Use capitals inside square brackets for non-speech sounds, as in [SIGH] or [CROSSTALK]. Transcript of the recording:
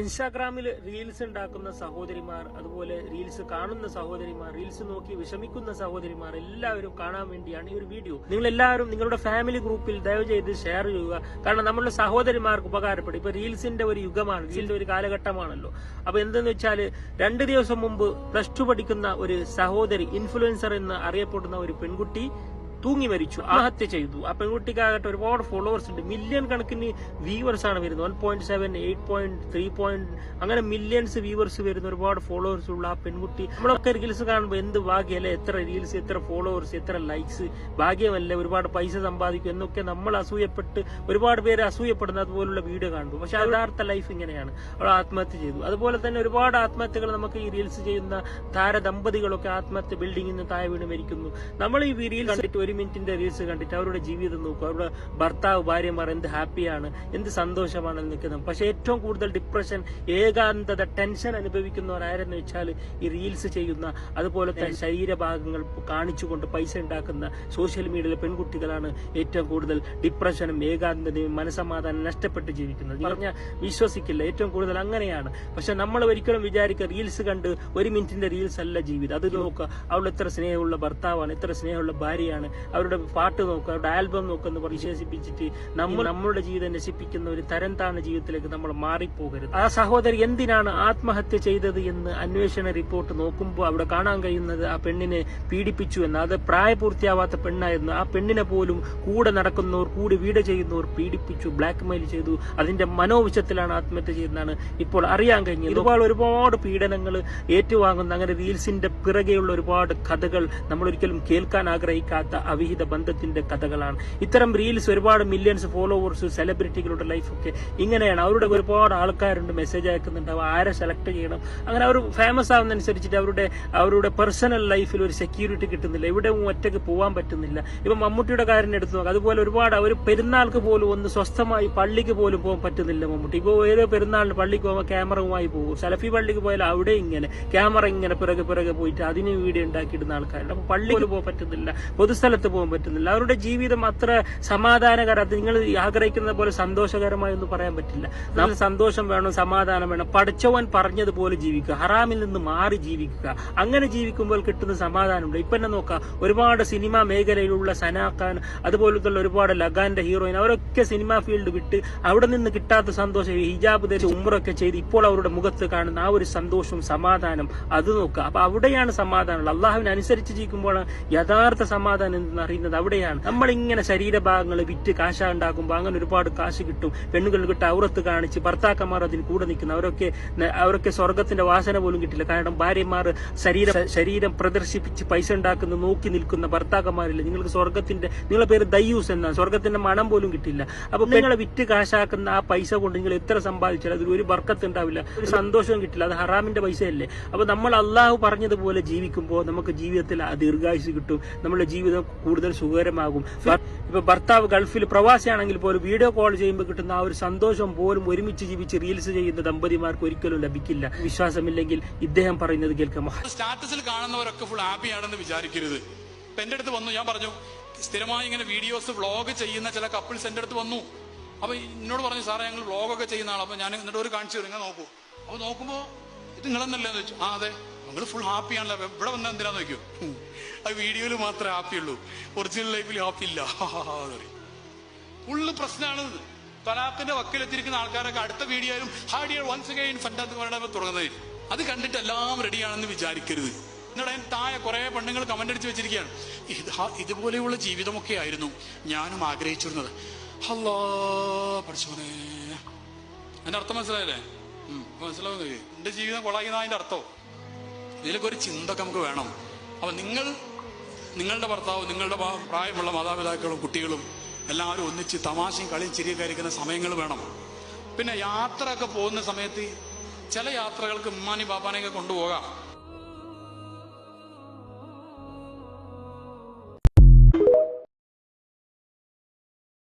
ഇൻസ്റ്റാഗ്രാമിൽ റീൽസ് ഉണ്ടാക്കുന്ന സഹോദരിമാർ അതുപോലെ റീൽസ് കാണുന്ന സഹോദരിമാർ റീൽസ് നോക്കി വിഷമിക്കുന്ന സഹോദരിമാർ എല്ലാവരും കാണാൻ വേണ്ടിയാണ് ഈ ഒരു വീഡിയോ. നിങ്ങൾ എല്ലാവരും നിങ്ങളുടെ ഫാമിലി ഗ്രൂപ്പിൽ ദയവ് ചെയ്ത് ഷെയർ ചെയ്യുക. കാരണം നമ്മളുടെ സഹോദരിമാർക്ക് ഉപകാരപ്പെടും. ഇപ്പൊ റീൽസിന്റെ ഒരു യുഗമാണ് റീൽസിന്റെ ഒരു കാലഘട്ടമാണല്ലോ. അപ്പൊ എന്തെന്ന് വെച്ചാൽ രണ്ട് ദിവസം മുമ്പ് പ്ലസ് ടു പഠിക്കുന്ന ഒരു സഹോദരി ഇൻഫ്ലുവൻസർ എന്ന് അറിയപ്പെടുന്ന ഒരു പെൺകുട്ടി തൂങ്ങി മരിച്ചു. ആത്മഹത്യ ചെയ്തു. ആ പെൺകുട്ടിക്കാകട്ടെ ഒരുപാട് ഫോളോവേഴ്സ് ഉണ്ട്. മില്യൺ കണക്കിന് വ്യൂവേഴ്സ് ആണ് വരുന്നത്. One point seven eight point three point അങ്ങനെ മില്യൺസ് വ്യൂവേഴ്സ് വരുന്ന ഒരുപാട് ഫോളോവേഴ്സ് ഉള്ള ആ പെൺകുട്ടി. നമ്മളൊക്കെ റീൽസ് കാണുമ്പോൾ എന്ത് ഭാഗ്യമല്ലേ എത്ര റീൽസ് എത്ര ഫോളോവേഴ്സ് എത്ര ലൈക്സ് ഭാഗ്യമല്ലേ? ഒരുപാട് പൈസ സമ്പാദിക്കും എന്നൊക്കെ നമ്മൾ അസൂയപ്പെട്ട് ഒരുപാട് പേര് അസൂയപ്പെടുന്ന അതുപോലുള്ള വീഡിയോ കാണുമ്പോൾ പക്ഷെ യഥാർത്ഥ ലൈഫ് ഇങ്ങനെയാണ്. അവൾ ആത്മഹത്യ ചെയ്തു. അതുപോലെ തന്നെ ഒരുപാട് ആത്മഹത്യകൾ നമുക്ക് ഈ റീൽസ് ചെയ്യുന്ന താരദമ്പതികളൊക്കെ ആത്മഹത്യ ബിൽഡിംഗിൽ നിന്ന് താഴെ വീണ് മരിക്കുന്നു. നമ്മൾ ഈ റീൽസ് കണ്ടിട്ട് ഒരു മിനിറ്റിന്റെ റീൽസ് കണ്ടിട്ട് അവരുടെ ജീവിതം നോക്കും. അവരുടെ ഭർത്താവ് ഭാര്യമാർ എന്ത് ഹാപ്പിയാണ് എന്ത് സന്തോഷമാണ് നിൽക്കുന്നത്. പക്ഷെ ഏറ്റവും കൂടുതൽ ഡിപ്രഷൻ ഏകാന്തത ടെൻഷൻ അനുഭവിക്കുന്നവരാരെന്ന് വെച്ചാൽ ഈ റീൽസ് ചെയ്യുന്ന അതുപോലെ തന്നെ ശരീരഭാഗങ്ങൾ കാണിച്ചുകൊണ്ട് പൈസ ഉണ്ടാക്കുന്ന സോഷ്യൽ മീഡിയയിലെ പെൺകുട്ടികളാണ് ഏറ്റവും കൂടുതൽ ഡിപ്രഷനും ഏകാന്തതയും മനസമാധാനം നഷ്ടപ്പെട്ട് ജീവിക്കുന്നത്. പറഞ്ഞ വിശ്വസിക്കില്ല ഏറ്റവും കൂടുതൽ അങ്ങനെയാണ്. പക്ഷെ നമ്മൾ ഒരിക്കലും വിചാരിക്കുക റീൽസ് കണ്ട് ഒരു മിനിറ്റിന്റെ റീൽസ് അല്ല ജീവിതം. അത് നോക്കുക അവൾ എത്ര സ്നേഹമുള്ള ഭർത്താവാണ് എത്ര സ്നേഹമുള്ള ഭാര്യയാണ് അവരുടെ പാട്ട് നോക്കുക അവരുടെ ആൽബം നോക്കുക എന്ന് പറഞ്ഞ് വിശേഷിപ്പിച്ചിട്ട് നമ്മൾ നമ്മളുടെ ജീവിതം നശിപ്പിക്കുന്ന ഒരു തരം താണ ജീവിതത്തിലേക്ക് നമ്മൾ മാറിപ്പോകരുത്. ആ സഹോദരി എന്തിനാണ് ആത്മഹത്യ ചെയ്തത് എന്ന് അന്വേഷണ റിപ്പോർട്ട് നോക്കുമ്പോൾ അവിടെ കാണാൻ കഴിയുന്നത് ആ പെണ്ണിനെ പീഡിപ്പിച്ചു എന്ന്. അത് പ്രായപൂർത്തിയാവാത്ത പെണ്ണായിരുന്നു. ആ പെണ്ണിനെ പോലും കൂടെ നടക്കുന്നവർ കൂടി വീട് ചെയ്യുന്നവർ പീഡിപ്പിച്ചു ബ്ലാക്ക് മെയിൽ ചെയ്തു. അതിന്റെ മനോവിഷത്തിലാണ് ആത്മഹത്യ ചെയ്തതാണ് ഇപ്പോൾ അറിയാൻ കഴിഞ്ഞത്. ഒരുപാട് ഒരുപാട് പീഡനങ്ങൾ ഏറ്റുവാങ്ങുന്ന അങ്ങനെ റീൽസിന്റെ പിറകെയുള്ള ഒരുപാട് കഥകൾ നമ്മൾ ഒരിക്കലും കേൾക്കാൻ ആഗ്രഹിക്കാത്ത അവിഹിത ബന്ധത്തിന്റെ കഥകളാണ്. ഇത്തരം റീൽസ് ഒരുപാട് മില്യൺസ് ഫോളോവേഴ്സ് സെലിബ്രിറ്റികളുടെ ലൈഫൊക്കെ ഇങ്ങനെയാണ്. അവരുടെ ഒരുപാട് ആൾക്കാരുണ്ട് മെസ്സേജ് അയക്കുന്നുണ്ട്. അവർ ആരെ സെലക്ട് ചെയ്യണം? അങ്ങനെ അവർ ഫേമസ് ആവുന്നതനുസരിച്ചിട്ട് അവരുടെ അവരുടെ പേഴ്സണൽ ലൈഫിൽ ഒരു സെക്യൂരിറ്റി കിട്ടുന്നില്ല. ഇവിടെ ഒറ്റയ്ക്ക് പോകാൻ പറ്റുന്നില്ല. ഇപ്പം മമ്മൂട്ടിയുടെ കാര്യം എടുത്തു നോക്കാം. അതുപോലെ ഒരുപാട് അവർ പെരുന്നാൾക്ക് പോലും ഒന്ന് സ്വസ്ഥമായി പള്ളിക്ക് പോലും പോകാൻ പറ്റുന്നില്ല മമ്മൂട്ടി. ഇപ്പോൾ ഏതോ പെരുന്നാളിന് പള്ളിക്ക് പോകുമ്പോൾ ക്യാമറയുമായി പോകും. സലഫി പള്ളിക്ക് പോയാൽ അവിടെ ഇങ്ങനെ ക്യാമറ ഇങ്ങനെ പിറകെ പിറകെ പോയിട്ട് അതിന് വീഡിയോ ഉണ്ടാക്കിയിടുന്ന ആൾക്കാരുണ്ട്. അപ്പൊ പള്ളിക്ക് പോകാൻ പറ്റുന്നില്ല. പൊതുസ്ഥലത്ത് പോകാൻ പറ്റുന്നില്ല. അവരുടെ ജീവിതം അത്ര സമാധാനകര അത് നിങ്ങൾ ആഗ്രഹിക്കുന്ന പോലെ സന്തോഷകരമായി ഒന്നും പറയാൻ പറ്റില്ല. നമ്മൾ സന്തോഷം വേണം സമാധാനം വേണം. പഠിച്ചവൻ പറഞ്ഞതുപോലെ ജീവിക്കുക. ഹറാമിൽ നിന്ന് മാറി ജീവിക്കുക. അങ്ങനെ ജീവിക്കുമ്പോൾ കിട്ടുന്ന സമാധാനമുണ്ട്. ഇപ്പൊ തന്നെ നോക്കാം. ഒരുപാട് സിനിമാ മേഖലയിലുള്ള സനാഖാൻ അതുപോലത്തെ ഒരുപാട് ലഗാന്റെ ഹീറോയിൻ അവരൊക്കെ സിനിമാ ഫീൽഡ് വിട്ട് അവിടെ നിന്ന് കിട്ടാത്ത സന്തോഷം ഹിജാബ് ധരിച്ച് ഉമ്രൊക്കെ ചെയ്ത് ഇപ്പോൾ അവരുടെ മുഖത്ത് കാണുന്ന ആ ഒരു സന്തോഷവും സമാധാനം. അത് നോക്കുക. അപ്പൊ അവിടെയാണ് സമാധാനം അള്ളാഹുവിനനുസരിച്ച് ജീവിക്കുമ്പോഴാണ് യഥാർത്ഥ സമാധാനം എന്ന് അറിയുന്നത് അവിടെയാണ്. നമ്മൾ ഇങ്ങനെ ശരീരഭാഗങ്ങൾ വിറ്റ് കാശ ഉണ്ടാക്കുമ്പോൾ അങ്ങനെ ഒരുപാട് കാശ് കിട്ടും. പെണ്ണുങ്ങൾ കിട്ട ഔറത്ത് കാണിച്ച് ഭർത്താക്കന്മാർ അതിന് കൂടെ നിൽക്കുന്നു അവരൊക്കെ അവരൊക്കെ സ്വർഗത്തിന്റെ വാസന പോലും കിട്ടില്ല. കാരണം ഭാര്യമാർ ശരീര ശരീരം പ്രദർശിപ്പിച്ച് പൈസ ഉണ്ടാക്കുന്ന നോക്കി നിൽക്കുന്ന ഭർത്താക്കന്മാരില്ല. നിങ്ങൾക്ക് സ്വർഗത്തിന്റെ നിങ്ങളെ പേര് ദയ്യൂസ് എന്നാണ് സ്വർഗത്തിന്റെ മണം പോലും കിട്ടില്ല. അപ്പൊ നിങ്ങളെ വിറ്റ് കാശാക്കുന്ന ആ പൈസ കൊണ്ട് നിങ്ങൾ എത്ര സമ്പാദിച്ചാൽ അതിൽ ഒരു ബർക്കത്ത് ഉണ്ടാവില്ല. ഒരു സന്തോഷവും കിട്ടില്ല. അത് ഹറാമിന്റെ പൈസയല്ലേ. അപ്പൊ നമ്മൾ അള്ളാഹു പറഞ്ഞതുപോലെ ജീവിക്കുമ്പോൾ നമുക്ക് ജീവിതത്തിൽ ദീർഘായുസ് കിട്ടും. നമ്മുടെ ജീവിതം കൂടുതൽ സുഖകരമാകും. ഇപ്പൊ ഭർത്താവ് ഗൾഫിൽ പ്രവാസിയാണെങ്കിൽ പോലും വീഡിയോ കോൾ ചെയ്യുമ്പോൾ കിട്ടുന്ന ആ ഒരു സന്തോഷം പോലും ഒരുമിച്ച് ജീവിച്ച് റീൽസ് ചെയ്യുന്ന ദമ്പതിമാർക്ക് ഒരിക്കലും ലഭിക്കില്ല. വിശ്വാസമില്ലെങ്കിൽ ഇദ്ദേഹം പറയുന്നത് കേൾക്കാം. സ്റ്റാറ്റസിൽ കാണുന്നവരൊക്കെ ഫുൾ ഹാപ്പി ആണെന്ന് വിചാരിക്കരുത്. ഇപ്പൊ എന്റെ അടുത്ത് വന്നു ഞാൻ പറഞ്ഞു സ്ഥിരമായി ഇങ്ങനെ വീഡിയോസ് വ്ളോഗ് ചെയ്യുന്ന ചില കപ്പിൾസ് എന്റെ അടുത്ത് വന്നു. അപ്പൊ എന്നോട് പറഞ്ഞു സാറേ ഞങ്ങൾ വ്ളോഗൊക്കെ ചെയ്യുന്ന ആളാണ് അപ്പൊ ഞാൻ എന്നിട്ട് ഒരു കാണിച്ചു തരും ഇങ്ങനെ നോക്കൂ. അപ്പൊ നോക്കുമ്പോ ഇത് നിങ്ങളെന്നല്ലേ എന്ന് വെച്ചു. ആ അതെ. നിങ്ങൾ ഫുൾ ഹാപ്പി ആണല്ലോ. എവിടെ ഇവിടെ നോക്കിയോ എന്തിനാന്ന് നോക്കൂ അത് വീഡിയോയിൽ മാത്രമേ ഹാപ്പി ഉള്ളൂ. ഒറിജിനൽ ലൈഫിൽ ഹാപ്പി ഇല്ല. [LAUGHS] ഫുള്ള് പ്രശ്നമാണ് തലാഖിന്റെ വക്കിലെത്തിയിരിക്കുന്ന ആൾക്കാരൊക്കെ അടുത്ത വീഡിയോയിലും ഹാഡിയർ വൺസ് അഗൈൻ ഫണ്ടാന്ന് തുടങ്ങുന്നത് അത് കണ്ടിട്ട് എല്ലാം റെഡിയാണെന്ന് വിചാരിക്കരുത്. എന്നിട്ട് അതിന് താഴെ കുറെ പെണ്ണുങ്ങൾ കമന്റ് അടിച്ച് വെച്ചിരിക്കുകയാണ്. ഇത് ഇതുപോലെയുള്ള ജീവിതമൊക്കെ ആയിരുന്നു ഞാനും ആഗ്രഹിച്ചിരുന്നത്. ഹലോ പഠിച്ചോനെ അതിന്റെ അർത്ഥം മനസ്സിലായല്ലേ? ഇപ്പൊ എന്റെ ജീവിതം കൊളാക്കുന്ന അതിന്റെ അർത്ഥം? ഇതിലൊക്കെ ഒരു ചിന്തയൊക്കെ നമുക്ക് വേണം. അപ്പൊ നിങ്ങൾ നിങ്ങളുടെ ഭർത്താവ് നിങ്ങളുടെ പ്രായമുള്ള മാതാപിതാക്കളും കുട്ടികളും എല്ലാവരും ഒന്നിച്ച് തമാശയും കളിയും ചിരിയൊക്കെ ആയിരിക്കുന്ന സമയങ്ങൾ വേണം. പിന്നെ യാത്ര ഒക്കെ പോകുന്ന സമയത്ത് ചില യാത്രകൾക്ക് ഉമ്മാനി ബാപ്പാനെയൊക്കെ കൊണ്ടുപോകാം.